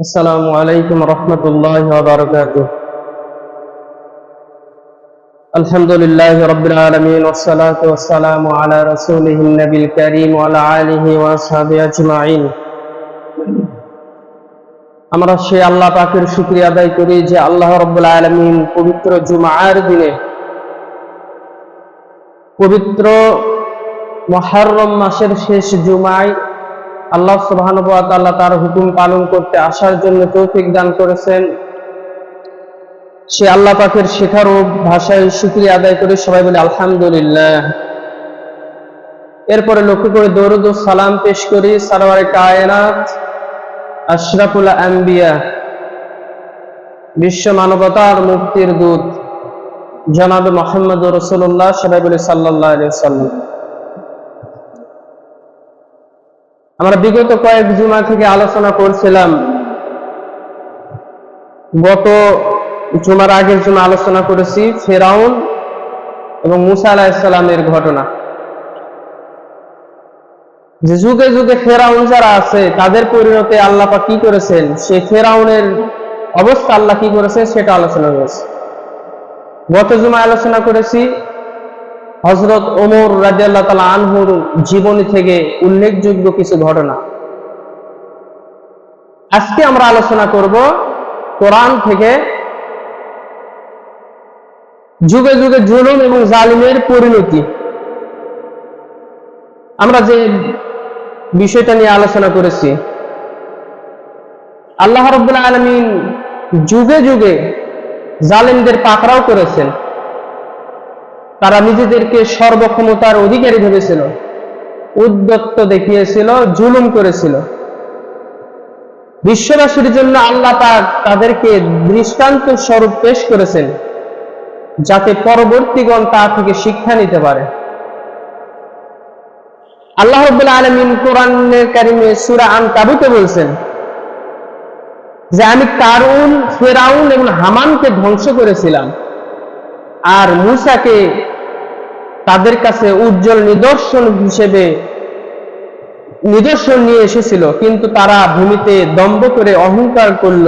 আসসালামু আলাইকুম রহমতুল্লাহ বারকাত আলহামদুলিল্লাহ রবিল আলমিন ওসালাত ওসালাম আলা রসুলহ নবিল করিম আলা আলিহি ওয়াসাবি আজমাইন। আমরা সে আল্লাহ পাকের শুক্রিয়া আদায় করি যে আল্লাহ রব্বুল আলমিন পবিত্র জুমার দিনে পবিত্র মহারম মাসের শেষ জুমায় আল্লাহ সুবাহানুবাতাল্লাহ তার হুকুম পালন করতে আসার জন্য তৌফিক দান করেছেন। সে আল্লাহ পাকের শেখার ও ভাষায় শুক্রিয়া আদায় করে সবাই বলে, আলহামদুলিল্লাহ। এরপরে লক্ষ্য করে দৌরদ ও সালাম পেশ করি সারওয়ারে কায়নাত, আশরাফুল আম্বিয়া বিশ্ব মানবতার মুক্তির দূত, জনাব মোহাম্মদ রসুল্লাহ সবাই বলে সাল্লাহ সাল্লাম আমরা বিগত কয়েক জুমা থেকে আলোচনা করছিলাম। গত জুমার আগের জন্য আলোচনা করেছি, ফেরাউন এবং মুসা আলাহিসাল্লামের ঘটনা। যে যুগে যুগে ফেরাউন যারা আছে, তাদের পরিণতে আল্লাহ কি করেছেন? সে ফেরাউনের অবস্থা আল্লাহ কি করেছে সেটা আলোচনা করেছে গত জুমা আলোচনা করেছি হজরত ওমর রাজিয়াল্লাহ তালা আনহুর জীবনী থেকে উল্লেখযোগ্য কিছু ঘটনা। আজকে আমরা আলোচনা করব কোরআন থেকে যুগে যুগে জুলুম এবং জালিমের পরিণতি। আমরা যে বিষয়টা নিয়ে আলোচনা করেছি, আল্লাহ রব্বুল আলমিন যুগে যুগে জালিমদের পাকড়াও করেছেন। তারা নিজেদেরকে সর্বক্ষমতার অধিকারী ভেবেছিল, উদ্যত্ত দেখিয়েছিল, জুলুম করেছিল। বিশ্ববাসীর জন্য আল্লাহ তাদেরকে দৃষ্টান্ত স্বরূপ পেশ করেছেন, যাতে পরবর্তীগণ তা থেকে শিক্ষা নিতে পারে। আল্লাহ আলমিন কোরআনের কারিমে সুরা আন কাবুতে বলছেন যে, আমি কারুন, ফেরাউন এবং হামানকে ধ্বংস করেছিলাম। আর মুসাকে তাদের কাছে উজ্জ্বল নিদর্শন হিসেবে নিদর্শন নিয়ে এসেছিল। কিন্তু তারা ভূমিতে দম্ভ করে অহংকার করল।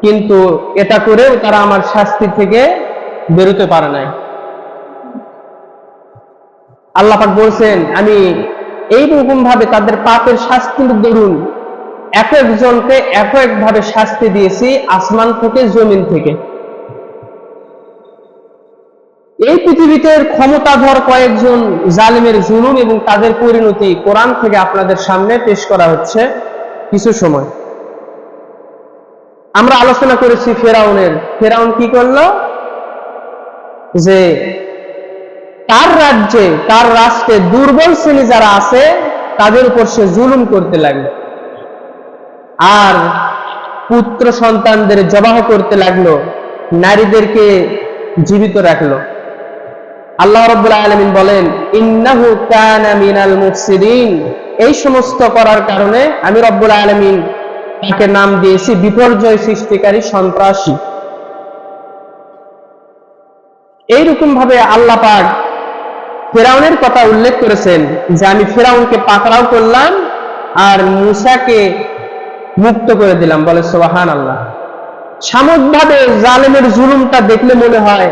কিন্তু এটা করেও তারা আমার শাস্তি থেকে বেরোতে পারে নাই। আল্লাপাক বলছেন, আমি এইরকম ভাবে তাদের পাপের শাস্তির দরুন এক একজনকে এক একভাবে শাস্তি দিয়েছি আসমান থেকে, জমিন থেকে। এই পৃথিবীতে ক্ষমতাধর কয়েকজন জালিমের জুলুম এবং তাদের পরিণতি কোরআন থেকে আপনাদের সামনে পেশ করা হচ্ছে কিছু সময়। আমরা আলোচনা করেছি ফেরাউনের। ফেরাউন কি করল? যে তার রাজ্যে, তার রাষ্ট্রে দুর্বল শ্রেণি যারা আছে, তাদের উপর সে জুলুম করতে লাগল। আর পুত্র সন্তানদের জবাহ করতে লাগল। নারীদেরকে জীবিত রাখল। আল্লাহ রব্বুল আলমিন বলেন, ইন্নাহু কানা মিনাল মুফসিদিন। এই সমস্ত করার কারণে আমি রব্বুল আলমিন তাকে নাম দিয়েছি, বিপর্যয় সৃষ্টিকারী সন্ত্রাসী। এইরকম ভাবে আল্লাহ পাক ফেরাউনের কথা উল্লেখ করেছেন যে, আমি ফেরাউনকে পাকড়াও করলাম আর মুসাকে মুক্ত করে দিলাম। বলে সোহান আল্লাহ সামগ্রিকভাবে জালেমের জুলুমটা দেখলে মনে হয়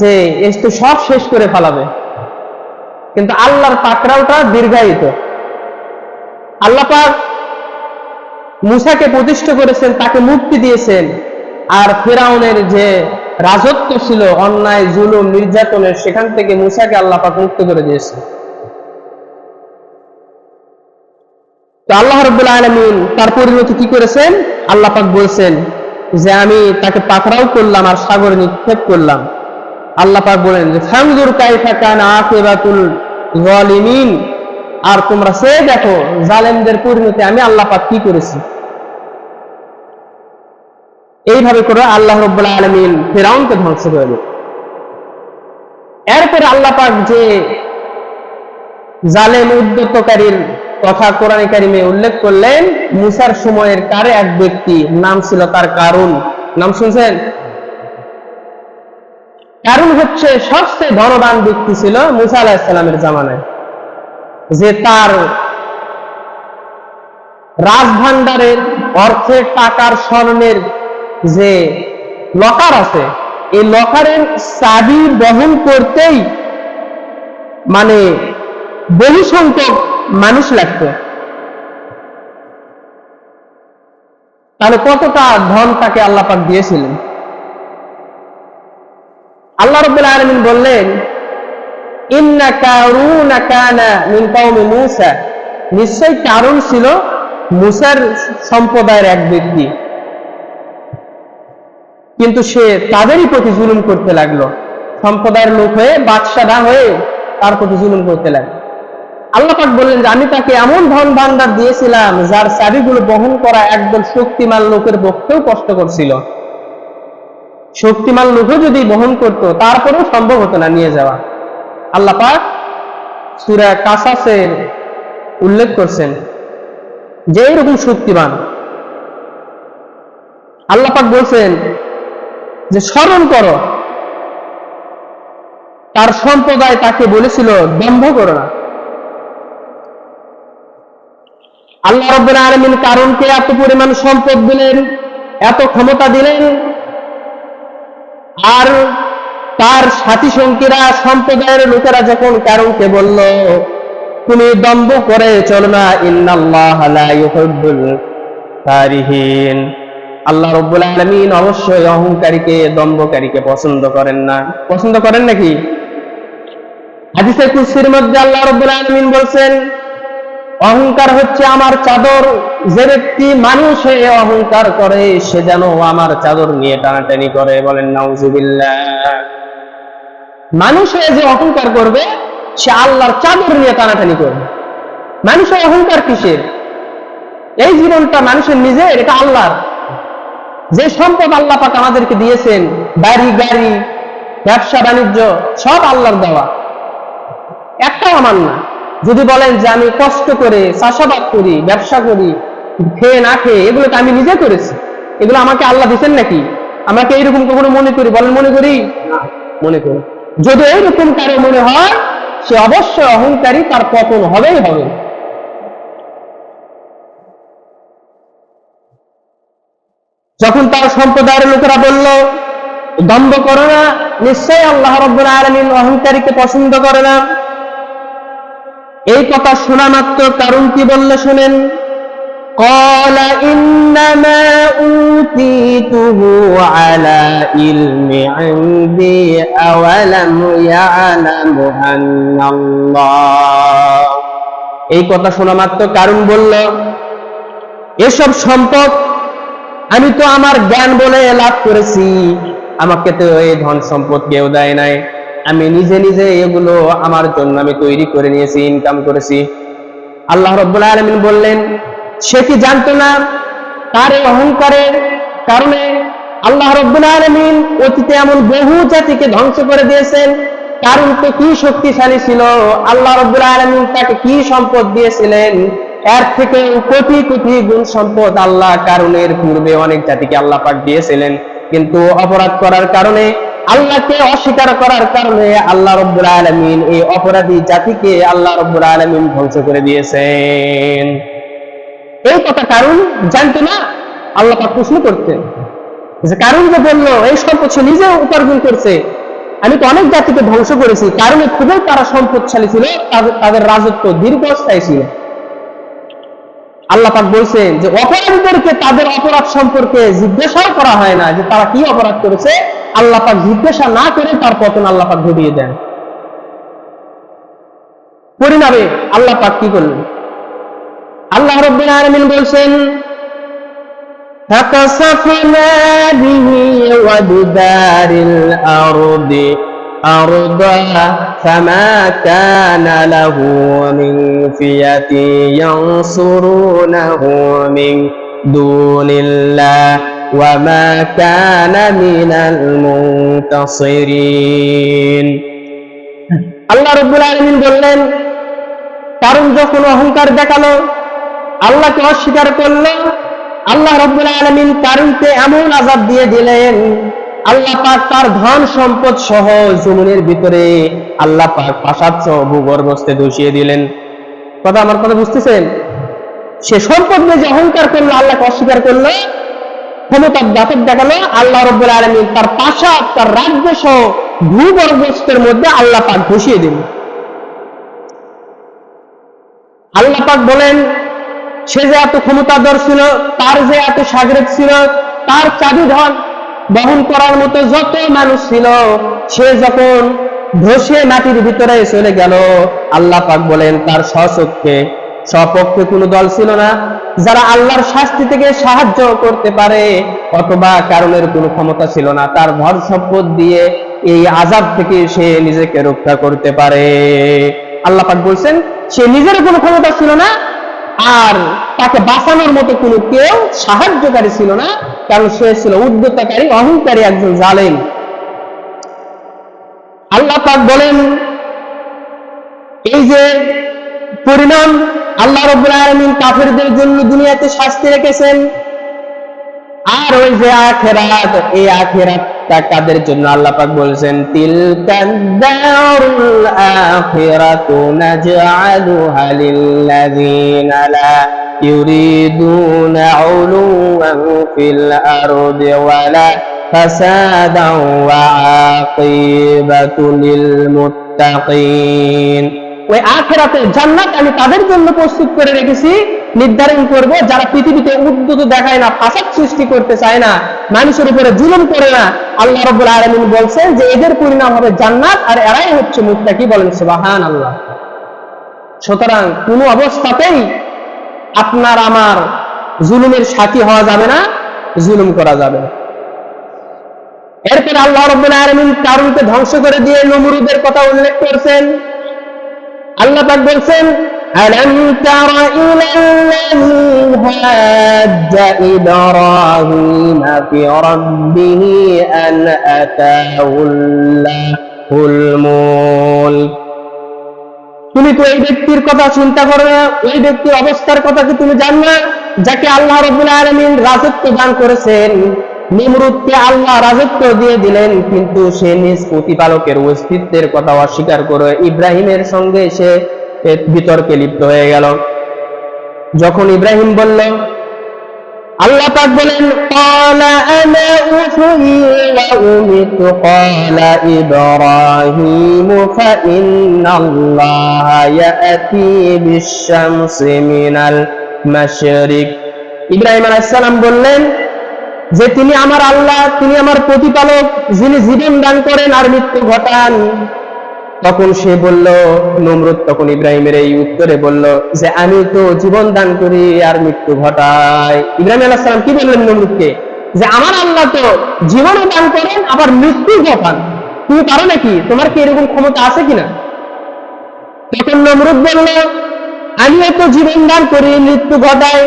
যে তো সব শেষ করে ফেলাবে। কিন্তু আল্লাহর পাকড়াওটা দীর্ঘায়িত। আল্লাহ পাক মুসাকে প্রতিষ্ঠা করেছেন, তাকে মুক্তি দিয়েছেন। আর ফেরাউনের যে রাজত্ব ছিল, অন্যায়, জুলুম, নির্যাতনের, সেখান থেকে মুসাকে আল্লাহ পাক মুক্ত করে দিয়েছে তো আল্লাহ রব্বুল আলমিন তার পরিণতি কি করেছেন? আল্লাহ পাক বলছেন যে, আমি তাকে পাকড়াও করলাম আর সাগরে নিক্ষেপ করলাম। আল্লাহ পাক বলেন যে ফাংদুর কাইফা কান আকিবাতুল জালিমিন। আর তোমরা সে দেখো, জালেমদের পরিণতি আমি আল্লাহ পাক কি করেছি। এইভাবে করে আল্লাহ রব্বুল আলমিন ফেরাউনকে ধ্বংস করে দিল এরপরে আল্লাহ পাক যে জালেম উদ্যতকারীর কথা কোরআন কারিমে উল্লেখ করলেন, মুসার সময়ের কারে এক ব্যক্তি, নাম ছিল তার কারণ নাম শুনছেন? কারণ হচ্ছে সবচেয়ে ধনবান ব্যক্তি ছিল মুসা আলাহিসাল্লামের জামানায়, যে তার রাজভান্ডারের অর্থের টাকার স্বর্ণের যে লকার আছে, এই লকারের চাবি বহন করতেই মানে বহু সংখ্যক মানুষ লাগতো। তাহলে কতটা ধন তাকে আল্লাহ পাক দিয়েছিলেন? আল্লাহ রব্বুল আলামিন বললেন নিশ্চয় কারুন ছিল মুসার সম্প্রদায়ের এক ব্যক্তি। কিন্তু সে তাদেরই প্রতি জুলুম করতে লাগল। সম্প্রদায়ের লোক হয়ে, বাদশাহ না হয়ে তার প্রতি জুলুম করতে লাগল। আল্লাহ পাক বললেন যে, আমি তাকে এমন ধন ভান্ডার দিয়েছিলাম, যার চাবিগুলো বহন করা একদল শক্তিমান লোকের পক্ষেও কষ্ট করছিল। শক্তিমান লোকও যদি বহন করত, তারপরেও সম্ভব হতো না নিয়ে যাওয়া। আল্লাহ পাক সুরা কাসাসের উল্লেখ করছেন যে এরকম শক্তিমান। আল্লাহ পাক বলছেন যে স্মরণ করো। তার সম্প্রদায় তাকে বলেছিল, দম্ভ করো না। আল্লাহ রব্বুল আলমিন কারণকে এত পরিমাণ সম্পদ দিলেন, এত ক্ষমতা দিলেন আর তার সাথী সঙ্গীরা সম্প্রদায়ের লোকেরা যখন কারণকে বলল, তুমি দম্ভ করে চলো না, ইন্নাল্লাহ কারিহিন। আল্লাহ রব্বুল আলামিন অবশ্যই অহংকারীকে দম্ভকারীকে পছন্দ করেন না। পছন্দ করেন নাকি? হাদিসে কুসির মধ্যে আল্লাহ রব্বুল আলামিন বলছেন অহংকার হচ্ছে আমার চাদর। যে ব্যক্তি মানুষ হয়ে অহংকার করে, সে যেন আমার চাদর নিয়ে টানাটানি করে বলেন, নাউজুবিল্লাহ। মানুষ হয়ে যে অহংকার করবে, সে আল্লাহর চাদর নিয়ে টানাটানি করবে। মানুষের অহংকার কিসের? এই জীবনটা মানুষের নিজের, এটা আল্লাহর। যে সম্পদ আল্লাহ পাক আমাদেরকে দিয়েছেন, বাড়ি, গাড়ি, ব্যবসা, বাণিজ্য, সব আল্লাহর দেওয়া। একটাও আমার না। যদি বলেন যে আমি কষ্ট করে, চাষাবাদ করি, ব্যবসা করি, খেয়ে না খেয়ে এগুলো তো আমি নিজে করেছি। এগুলো আমাকে আল্লাহ দিচ্ছেন নাকি? আমাকে এইরকম কখনো মনে করি? বলেন, মনে করি? মনে করি যদি এইরকম কারও মনে হয়, সে অবশ্যই অহংকারী, তার পতন হবেই হবে। যখন তার সম্প্রদায়ের লোকেরা বলল, দম্ভ করো না, নিশ্চয়ই আল্লাহ রব্বুল আলমিন অহংকারীকে পছন্দ করে না। এই কথা শোনা মাত্র কারণ কি বললে শোনেন قال إنما أوتيته على علم عندي أولم يعلم أن الله এই কথা শোনা মাত্র কারণ বলল এসব সম্পদ আমি তো আমার জ্ঞান বলে লাভ করেছি আমাকে তো এই ধন সম্পদ কেউ দেয় নাই আমি নিজে নিজে এগুলো আমার জন্য আমি তৈরি করে নিয়েছি ইনকাম করেছি। আল্লাহ রব্বুল আলমিন বললেন, সে কি জানতো না তার অহংকারের কারণে আল্লাহ রব্বুল আলমিন অতীতে এমন বহু জাতিকে ধ্বংস করে দিয়েছেন কারণ তো কি শক্তিশালী ছিল? আল্লাহ রব্বুল আলমিন তাকে কি সম্পদ দিয়েছিলেন? এর থেকে কোটি কোটি গুণ সম্পদ আল্লাহ কারণের পূর্বে অনেক জাতিকে আল্লাহ পাক দিয়েছিলেন। কিন্তু অপরাধ করার কারণে আল্লাহকে অস্বীকার করার কারণে আল্লাহ রব্বুল আলমিন এই অপরাধী জাতিকে আল্লাহ রব্বুল আলমিন ধ্বংস করে দিয়েছেন। এই কথা কারণ জানতো না, আল্লাহ প্রশ্ন করতেন। যে কারণ যে বলল, এই সম্পদ সে নিজে উপার্জন করছে। আমি তো অনেক জাতিকে ধ্বংস করেছি, কারণে খুবই তারা সম্পদশালী ছিল, তাদের তাদের রাজত্ব দীর্ঘস্থায়ী ছিল। আল্লাহ পাক বলছেন যে অপরাধীদেরকে তাদের অপরাধ সম্পর্কে জিজ্ঞাসাও করা হয় না যে তারা কি অপরাধ করেছে। আল্লাহ পাক জিজ্ঞাসা না করে তার পতন আল্লাহ পাক ঘটিয়ে দেন পরিণামে আল্লাহ পাক কি করলেন আল্লাহ রব্বুল আলামিন বলছেন فكسفنا به وبدار الأرض أرضها فما كان له من فئة ينصرونه من دون الله وما كان من المنتصرين আল্লাহ রব্বুল আলমিন বললেন কারণ যখন অহংকার দেখালো আল্লাহকে অস্বীকার করলো আল্লাহ রব্বুল আলমিন কারণকে এমন আজাব দিয়ে দিলেন আল্লাহ পাক তার ধন সম্পদ সহ জমিনের ভিতরে আল্লাহ পাক প্রাসাদ সহ ভূগর্ভস্থে ধসিয়ে দিলেন কথা আমার কথা বুঝতেছেন সে সম্পদ নিয়ে যে অহংকার করলো আল্লাহকে অস্বীকার করলো ক্ষমতার দাপট দেখাল আল্লাহ রব্বুল আলমিন তার পাশা, তার রাজ্য সহ ভূগর্ভস্থের মধ্যে আল্লাহ পাক ঘুষিয়ে দিল আল্লাহ পাক বলেন, সে যে এত ক্ষমতাধর ছিল, তার যে এত সাগরেদ ছিল, তার চাবি ধন বহন করার মতো যত মানুষ ছিল, সে যখন ধসে মাটির ভিতরে চলে গেল, আল্লাহ পাক বলেন, তার স্বচক্ষে সপক্ষে কোনো দল ছিল না। যারা আল্লাহর শাস্তি থেকে সাহায্য করতে পারে, অথবা কারণের কোনো ক্ষমতা ছিল না, তার ধর সম্পদ দিয়ে এই আজাব থেকে সে নিজেকে রক্ষা করতে পারে। আল্লাহ পাক বলছেন, সে নিজের কোনো ক্ষমতা ছিল না, আর তাকে বাঁচানোর মতো কোনো কেউ সাহায্যকারী ছিল না, কারণ সে ছিল উদ্যতাকারী, অহংকারী একজন জালেন আল্লাহ পাক বলেন, এই যে পরিণাম আল্লাহ রব্বুল আলামিন কাফেরদের জন্য দুনিয়াতে শাস্তি রেখেছেন। আর ওই যে আখেরাত, এই আখেরাতটা কাদের জন্য আল্লাহ পাক বলছেন? তিলকাদ দারুল আখিরাতু নাজআলুহা লিল্লাযিনা লা ফিল আরদি ওয়ালা ফাসাদান ওয়া আকিবাতু লিল মুত্তাকিন। ওই আখেরাতের জান্নাত আমি তাদের জন্য প্রস্তুত করে রেখেছি, নির্ধারণ করব, যারা পৃথিবীতে উদ্যত দেখায় না, ফাসাদ সৃষ্টি করতে চায় না, মানুষের উপরে জুলুম করে না। আল্লাহ রব্বুল আলামিন বলছেন যে এদের পরিণাম হবে জান্নাত আর এরাই হচ্ছে মুত্তাকি বলেন সুবহান আল্লাহ সুতরাং কোন অবস্থাতেই আপনার আমার জুলুমের সাথী হওয়া যাবে না, জুলুম করা যাবে এরপর আল্লাহ রব্বুল আলামিন কারুনকে ধ্বংস করে দিয়ে নমরুদের কথা উল্লেখ করছেন। আল্লাহ পাক বলছেন ألم تر إلى الذي هاج إبراهيم في ربه أن أتاه الله الملك তুমি তো এই ব্যক্তির কথা চিন্তা করো না ওই ব্যক্তির অবস্থার কথা কি তুমি জান না যাকে আল্লাহ রবুল আলমিন রাজত্ব দান করেছেন নিমরুদকে আল্লাহ রাজত্ব দিয়ে দিলেন, কিন্তু সে নিজ প্রতিপালকের অস্তিত্বের কথা অস্বীকার করে ইব্রাহিমের সঙ্গে সে বিতর্কে লিপ্ত হয়ে গেল। যখন ইব্রাহিম বলল, আল্লাহ পাক বলেন ক্বালা আনা উহয়ি ওয়া উমিতু ক্বালা ইব্রাহিম ফাইন্নাল্লাহা ইয়াতি বিশ-শামসি মিনাল মাশরিক ইব্রাহিম আলাইহিস সালাম বললেন যে তিনি আমার আল্লাহ, তিনি আমার প্রতিপালক, যিনি জীবন দান করেন আর মৃত্যু ঘটান। তখন সে বলল, নমরুদ তখন ইব্রাহিমের এই উত্তরে বলল যে, আমি তো জীবন দান করি আর মৃত্যু ঘটাই। ইব্রাহিম আলাহ সালাম কি বললেন নমরুদকে? যে, আমার আল্লাহ তো জীবনও দান করেন, আবার মৃত্যু ঘটান। তুমি পারো নাকি? তোমার কি এরকম ক্ষমতা আছে কিনা? তখন নমরুদ বলল, আমিও তো জীবন দান করি, মৃত্যু ঘটাই।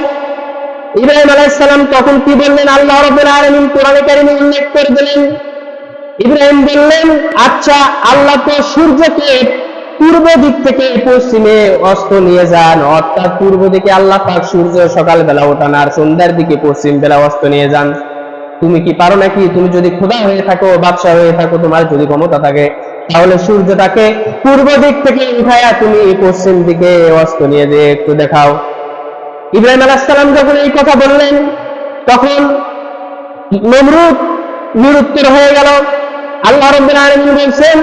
ইব্রাহিম আলাইসালাম তখন কি বললেন? আল্লাহ রব্বুল আলামিন কোরআনে কারিমে উল্লেখ করে দিলেন। ইব্রাহিম বললেন আচ্ছা আল্লাহ তো সূর্যকে পূর্ব দিক থেকে পশ্চিমে অস্ত নিয়ে যান। অর্থাৎ পূর্ব দিকে আল্লাহ পাক সূর্য সকাল বেলা ওঠান আর সন্ধ্যার দিকে পশ্চিম বেলা অস্ত নিয়ে যান। তুমি কি পারো নাকি? তুমি যদি খোদা হয়ে থাকো, বাদশাহ হয়ে থাকো, তোমার যদি ক্ষমতা থাকে, তাহলে সূর্যটাকে পূর্ব দিক থেকে উঠায়া তুমি পশ্চিম দিকে অস্ত নিয়ে যে একটু দেখাও। ইব্রাহিম আলাইসালাম যখন এই কথা বললেন, তখন নমরুদ নিরুত্তর হয়ে গেল। আল্লাহ রব্বুল আলামিন বলছেন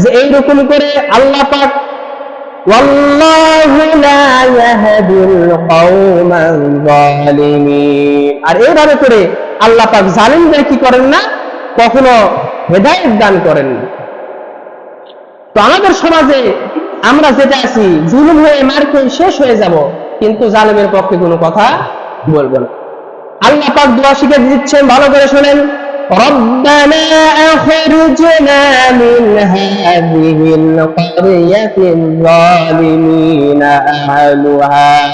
যে, এইরকম করে আল্লাহ পাক আর এইভাবে করে আল্লাহ পাক জালিমদের কি করেন না? কখনো হেদায়েত দান করেন না। তো আমাদের সমাজে আমরা যেটা আছি, জুলুম হয়ে মার খেয়ে শেষ হয়ে যাব। কিন্তু জালেমের পক্ষে কোনো কথা বলবো না আল্লাহ পাক দোয়া শিখে দিচ্ছেন ভালো করে শোনেন ربنا أخرجنا من هذه القرية الظالمين أهلها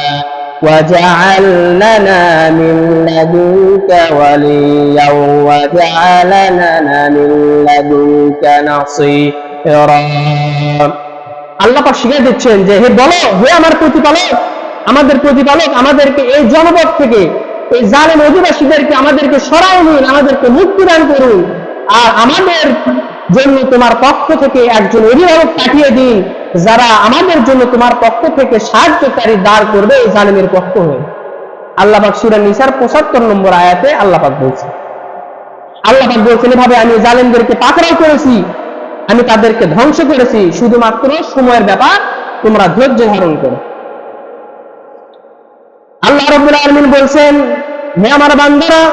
واجعل لنا من لدنك وليا واجعل لنا من لدنك نصيرا আল্লাহ পাক শিখিয়ে দিচ্ছেন যে হে বলো হে আমার প্রতিপালক আমাদের প্রতিপালক আমাদেরকে এই জনপদ থেকে, এই জালেম অধিবাসীদেরকে আমাদেরকে সরাই নিন, আমাদেরকে মুক্তি দান করুন। আর আমাদের জন্য তোমার পক্ষ থেকে একজন অভিভাবক পাঠিয়ে দিন, যারা আমাদের জন্য তোমার পক্ষ থেকে সাহায্যকারী দাঁড় করবে এই জালিমের পক্ষ হয়ে। আল্লাহ পাক সূরা নিসার 75 নম্বর আয়াতে আল্লাহ পাক বলছে আল্লাহ পাক বলছেন, এভাবে আমি জালিমদেরকে পাকড়াও করেছি, আমি তাদেরকে ধ্বংস করেছি, শুধুমাত্র সময়ের ব্যাপার তোমরা ধৈর্য ধারণ করো। আল্লাহ রাব্বুল আলামিন বলছেন হে আমার বান্দারা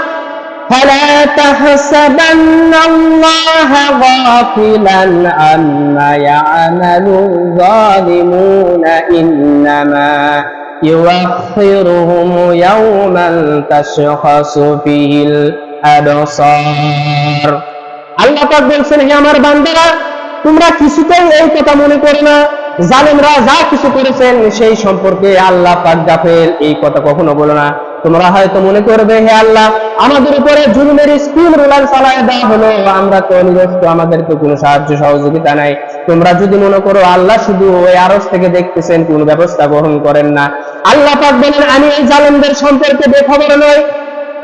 فلا تحسبن الله غافلا عما يعمل الظالمون إنما يؤخرهم يوما تشخص فيه الأبصار আল্লাহ পাক বলছেন হে আমার বান্দারা তোমরা কিছুতেই এই কথা মনে করো না জালেমরা যা কিছু করেছেন, সেই সম্পর্কে আল্লাহ পাক গাফেল। এই কথা কখনো বলো না। তোমরা হয়তো মনে করবে, হে আল্লাহ, আমাদের উপরে জুলুমের স্কিম রোলার চালায় দেওয়া হলো, আমরা তো নিরস্ত আমাদের তো কোনো সাহায্য সহযোগিতা নাই। তোমরা যদি মনে করো, আল্লাহ শুধু ওই আরস থেকে দেখতেছেন, কোনো ব্যবস্থা গ্রহণ করেন না। আল্লাহ পাক বলেন, আমি এই জালেমদের সম্পর্কে বেখবর নই।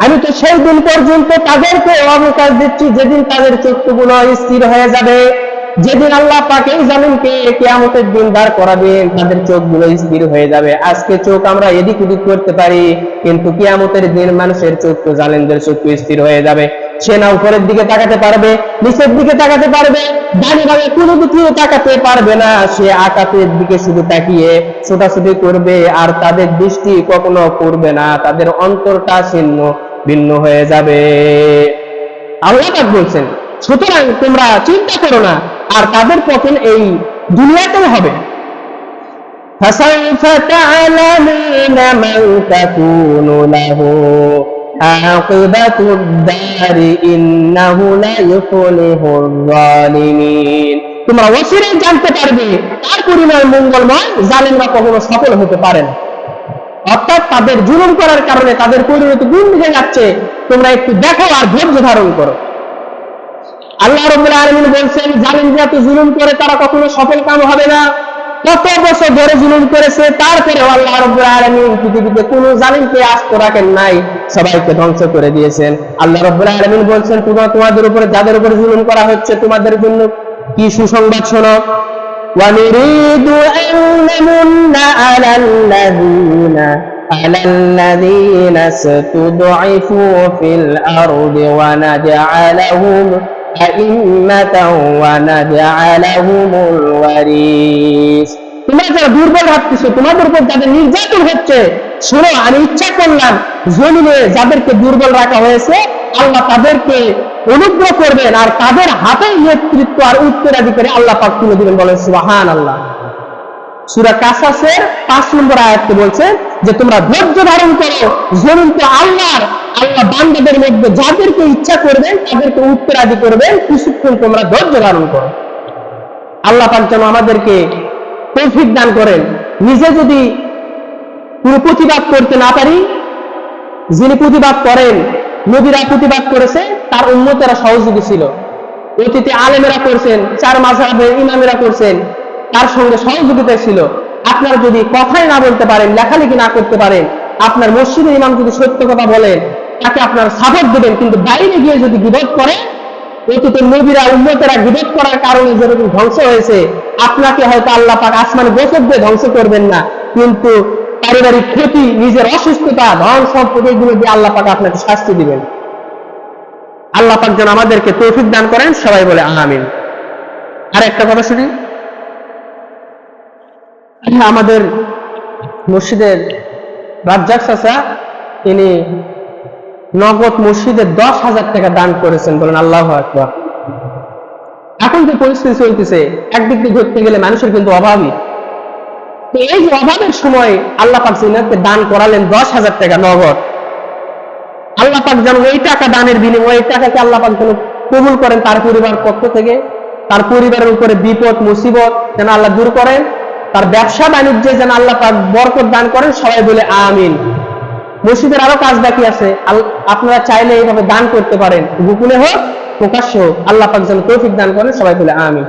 আমি তো সেই দিন পর্যন্ত তাদেরকে অবকাশ দিচ্ছি, যেদিন তাদের চক্ষুগুলো স্থির হয়ে যাবে। যেদিন আল্লাহ পাক এই জামিনকে কেয়ামতের দিন দাঁড় করাবেন তাদের চোখগুলো স্থির হয়ে যাবে। আজকে চোখ আমরা এদিক ওদিক করতে পারি, কিন্তু কেয়ামতের দিন মানুষের চোখ তো জালেমদের চক্ষু স্থির হয়ে যাবে। সে না উপরের দিকে তাকাতে পারবে, নিচের দিকে তাকাতে পারবে, ডানে বামে কোনো দিকেও তাকাতে পারবে না। সে আকাশের দিকে শুধু তাকিয়ে ছোটাছুটি করবে, আর তাদের দৃষ্টি কখনো করবে না। তাদের অন্তরটা ছিন্ন ভিন্ন হয়ে যাবে। আল্লাহ বলছেন সুতরাং তোমরা চিন্তা করো না আর তাদের পতন এই দুনিয়াতেও হবে فسوف تعلمون من تكون له عاقبة الدار إنه لا يفلح الظالمين তোমরা অচিরেই জানতে পারবে তার পরিমাণ মঙ্গলময় জালেমরা কখনো সফল হতে পারে না অর্থাৎ তাদের জুলুম করার কারণে তাদের পরিণতি গুণ দিকে যাচ্ছে তোমরা একটু দেখো আর ধৈর্য ধারণ করো আল্লাহ রব্বুল আলামিন বলছেন জালিম যত জুলুম করে তারা কখনো সফল কাম হবে না কত বছর ধরে জুলুম করেছে তারপরে আল্লাহ রব্বুল আলামিন পৃথিবীতে কোন জালিমকে আস্ত রাখেন নাই সবাইকে ধ্বংস করে দিয়েছেন আল্লাহ রব্বুল আলামিন বলছেন তোমরা তোমাদের উপরে যাদের উপরে জুলুম করা হচ্ছে তোমাদের জন্য কি সুসংবাদ শোনো ونريد أن نمن على الذين على الذين استضعفوا في الأرض ونجعلهم أئمة ونجعلهم الوريث তোমরা যারা দুর্বল ভাবতেছো তোমাদের উপর যাদের নির্যাতন হচ্ছে শোনো আমি ইচ্ছা করলাম জমিনে যাদেরকে দুর্বল রাখা হয়েছে আল্লাহ তাদেরকে অনুগ্রহ করবেন আর তাদের হাতে নেতৃত্ব আর উত্তরাধিকারী আল্লাহ পাক তুলে দিবেন বলেন সুবাহান আল্লাহ সুরা কাসাসের পাঁচ নম্বর আয়াতকে বলছে যে, তোমরা ধৈর্য ধারণ করো। জমিন তো আল্লাহর। আল্লাহ বান্দাদের মধ্যে যাদেরকে ইচ্ছা করবেন, তাদেরকে উত্তরাদি করবেন। কিছুক্ষণ তোমরা ধৈর্য ধারণ করো। আল্লাহ পাক যেন আমাদেরকে তৌফিক দান করেন। নিজে যদি কোনো প্রতিবাদ করতে না পারি, যিনি প্রতিবাদ করেন, নবীরা প্রতিবাদ করেছে, তার উন্মতেরা সহযোগী ছিল। অতীতে আলেমেরা করছেন, চার মাঝাবের ইমামেরা করছেন। তার সঙ্গে সহযোগিতা ছিল। আপনারা যদি কথাই না বলতে পারেন, লেখালেখি না করতে পারেন, আপনার মসজিদের ইমাম যদি সত্য কথা বলেন তাকে আপনার সাপোর্ট দেবেন, কিন্তু বাইরে গিয়ে যদি বিরোধ করে, অতীতে নবীরা উন্মতেরা বিরোধ করার কারণে যেরকম ধ্বংস হয়েছে, আপনাকে হয়তো আল্লাহ পাক আসমানে বছর দিয়ে ধ্বংস করবেন না, কিন্তু পারিবারিক ক্ষতি, নিজের অসুস্থতা, ধন সম্পদ, এগুলো দিয়ে আল্লাহ পাক আপনাকে শাস্তি দিবেন। আল্লাহ পাক যেন আমাদেরকে তৌফিক দান করেন, সবাই বলে আমিন। আর একটা কথা শুনি। আমাদের মসজিদের রাজ্জাক চাচা তিনি নগদ মসজিদে দশ হাজার টাকা দান করেছেন বলেন আল্লাহ আকবর। এখন যে পরিস্থিতি চলতেছে, একদিক দিয়ে ধরতে গেলে মানুষের কিন্তু অভাবই। তো এই যে অভাবের সময় আল্লাহ পাক জিনাতকে দান করালেন দশ হাজার টাকা নগদ। আল্লাহ পাক যেন ওই টাকা দানের বিনিময়ে ওই টাকাকে আল্লাহ পাক যেন কবুল করেন তার পরিবার পক্ষ থেকে, তার পরিবারের উপরে বিপদ, মুসিবত যেন আল্লাহ দূর করেন। তার ব্যবসা বাণিজ্যে যেন আল্লাহ পাক বরকত দান করেন, সবাই বলে আমিন। মসজিদের আরও কাজ বাকি আছে। আপনারা চাইলে এইভাবে দান করতে পারেন। গোপনে হোক, প্রকাশ্য হোক, আল্লাহ পাক যেন তৌফিক দান করেন, সবাই বলে আমিন।